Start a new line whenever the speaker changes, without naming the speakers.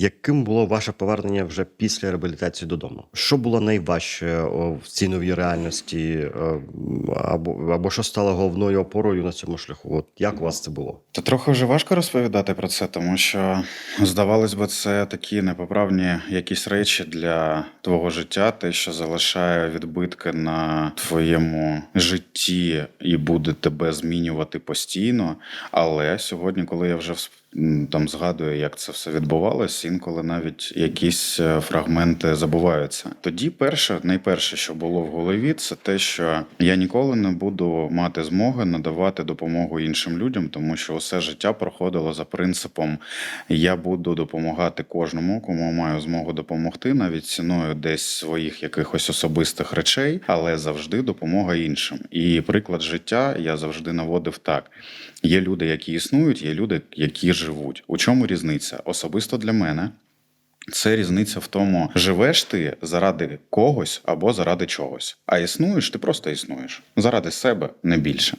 Яким було ваше повернення вже після реабілітації додому? Що було найважче в цій новій реальності, е, або, або що стало головною опорою на цьому шляху? От як у вас це було?
Та трохи вже важко розповідати про це, тому що здавалось би, це такі непоправні якісь речі для твого життя, те, що залишає відбитки на твоєму житті і буде тебе змінювати постійно. Але сьогодні, коли я вже там згадую, як це все відбувалось, інколи навіть якісь е, фрагменти забуваються. Тоді перше, найперше, що було в голові, це те, що я ніколи не буду мати змоги надавати допомогу іншим людям, тому що усе життя проходило за принципом я буду допомагати кожному, кому маю змогу допомогти, навіть ціною десь своїх якихось особистих речей, але завжди допомога іншим. І приклад життя я завжди наводив так: є люди, які існують, є люди, які живуть. У чому різниця? Особисто для мене. Це різниця в тому, живеш ти заради когось або заради чогось. А існуєш, ти просто існуєш заради себе не більше.